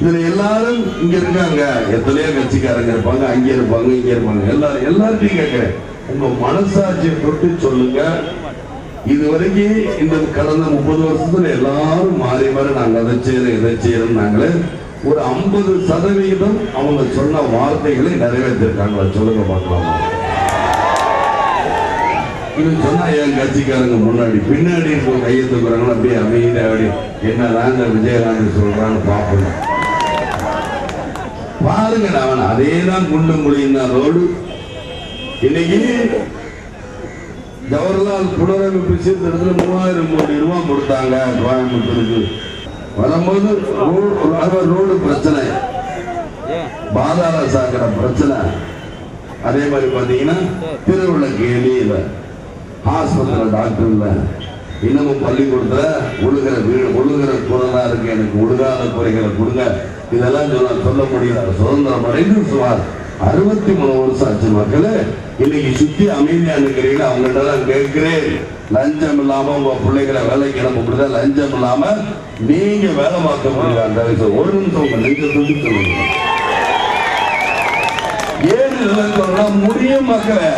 இதுல எல்லாரும் இங்க இருக்காங்க. எத்தனையோ கட்சிக்காரங்க இருப்பாங்க. அங்க இருப்பாங்க இங்க இருப்பாங்க. எல்லாரும் எல்லார்ட்டையும் கேட்கிறேன். உங்க மனசாட்சியை தொட்டு சொல்லுங்க. இது வரைக்கும் இந்த கடந்த முப்பது வருஷத்துல எல்லாரும் மாறி மாறி நாங்க அதை செய்யறோம் இதை செய்யறோம் நாங்களே ஒரு ஐம்பது சதவீதம் அவங்க சொன்ன வார்த்தைகளை நிறைவேற்றிருக்காங்களா சொல்லுங்க பார்க்கலாமா? இது சொன்னா என் கட்சிக்காரங்க முன்னாடி பின்னாடி இருக்க கையை தூக்குறாங்களா அப்படியே அமைதியா அப்படி என்னதாங்க விஜயகாந்த் சொல்றான்னு பார்ப்போம். தான் அதே தான் குண்டு முடியும் ரோடு. இன்னைக்கு ஜவஹர்லால் புனரமைப்பு சீர்திருத்தத்தில் மூவாயிரம் கோடி ரூபாய் கொடுத்தாங்க கோயம்புத்தூருக்கு. வரும்போது ரோடு ரோடு பிரச்சனை. பாதாள சாக்கடை பிரச்சனை. அதே மாதிரி பார்த்தீங்கன்னா திருவிழா கேலி இல்லை. ஹாஸ்பத்திரி டாக்டர் இல்லை இன்னமும் பள்ளிக்கூடத்துல ஒழுகிற வீடு ஒழுகிற குரலா இருக்கு. எனக்கு ஒழுகாத குறைகளை கொடுங்க. இதெல்லாம் சொல்ல சொல்ல முடியல. சுதந்திரம் அடைந்து சுமார் அறுபத்தி மூணு வருஷம் ஆச்சு மக்களே. இன்னைக்கு சுத்தி அமைதியா இருக்கிறீங்க அவங்ககிட்ட தான் கேட்கிறேன். லஞ்சம் இல்லாம உங்க பிள்ளைகளை வேலைக்கு அனுப்பப்படுதா லஞ்சம் இல்லாம நீங்க வேலை பார்க்க முடியல. அந்த விஷயம் ஒரு நிமிஷம் உங்க நெஞ்சத்துக்கு சொல்லுங்க ஏன் இல்லைன்னு சொன்னா முடியும் மக்களே.